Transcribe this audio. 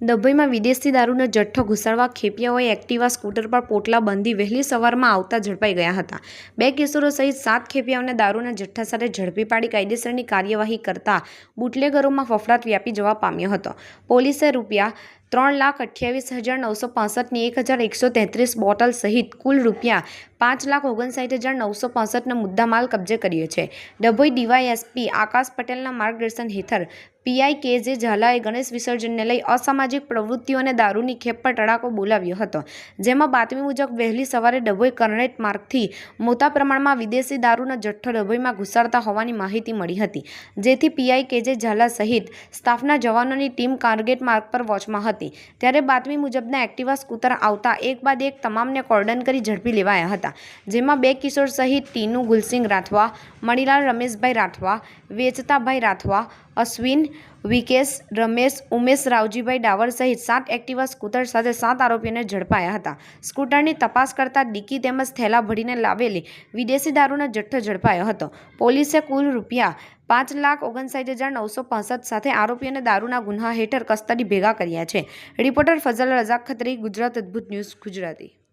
ડભોઈમાં વિદેશી દારૂનો જથ્થો ઘુસાડવા ખેપિયાઓએ એક્ટિવા સ્કૂટર પર પોટલા બંધી વહેલી સવારમાં આવતા ઝડપાઈ ગયા હતા. બે કિશોરો સહિત સાત ખેપિયાઓને દારૂના જથ્થા સાથે ઝડપી પાડી કાયદેસરની કાર્યવાહી કરતા બુટલેગરોમાં ફફડાટ વ્યાપી જવા પામ્યો હતો. પોલીસે રૂપિયા ત્રણ લાખ અઠ્યાવીસ હજાર નવસો પાસઠની એક હજાર એકસો તેત્રીસ બોટલ સહિત કુલ રૂપિયા પાંચ લાખ ઓગણસાઠ હજાર નવસો પાસઠનો મુદ્દામાલ કબજે કર્યો છે. ડભોઈ ડીવાયએસપી આકાશ પટેલના માર્ગદર્શન હેઠળ પીઆઈ કે જે ઝાલાએ ગણેશ વિસર્જનને લઈ અસામાજિક પ્રવૃત્તિઓ અને દારૂની ખેપ પર તડાકો બોલાવ્યો હતો. જેમાં બાતમી મુજબ વહેલી સવારે ડભોઈ કર્ણેટ માર્ગથી મોટા પ્રમાણમાં વિદેશી દારૂનો જથ્થો ડભોઈમાં ઘુસાડતા હોવાની માહિતી મળી હતી. જેથી પીઆઈ કે જે ઝાલા સહિત સ્ટાફના જવાનોની ટીમ કારગેટ માર્ગ પર વોચમાં હતી. ત્યારે બાતમી મુજબના એક્ટિવા સ્કૂટર આવતા એક બાદ એક તમામને કોર્ડન કરી ઝડપી લેવાયા હતા. જેમાં બે કિશોર સહિત ટીનુ ગુલસિંગ રાઠવા, મણિલાલ રમેશભાઈ રાઠવા, વેચતાભાઈ રાઠવા અશ્વિન, વિકેશ, રમેશ, ઉમેશ, રાવજીભાઈ ડાવર સહિત સાત એક્ટિવા સ્કૂટર સાથે સાત આરોપીઓને ઝડપાયા હતા. સ્કૂટરની તપાસ કરતા ડિક્કી તેમજ થેલા ભરીને લાવેલી વિદેશી દારૂનો જથ્થો ઝડપાયો હતો. પોલીસે કુલ રૂપિયા પાંચ લાખ ઓગણસાઠ હજાર નવસો પાસઠ સાથે આરોપીઓને દારૂના ગુન્હા હેઠળ કસ્ટડી ભેગા કર્યા છે. Reporter Fazal Razak Khatri, Gujarat Adbhut news, Gujarati.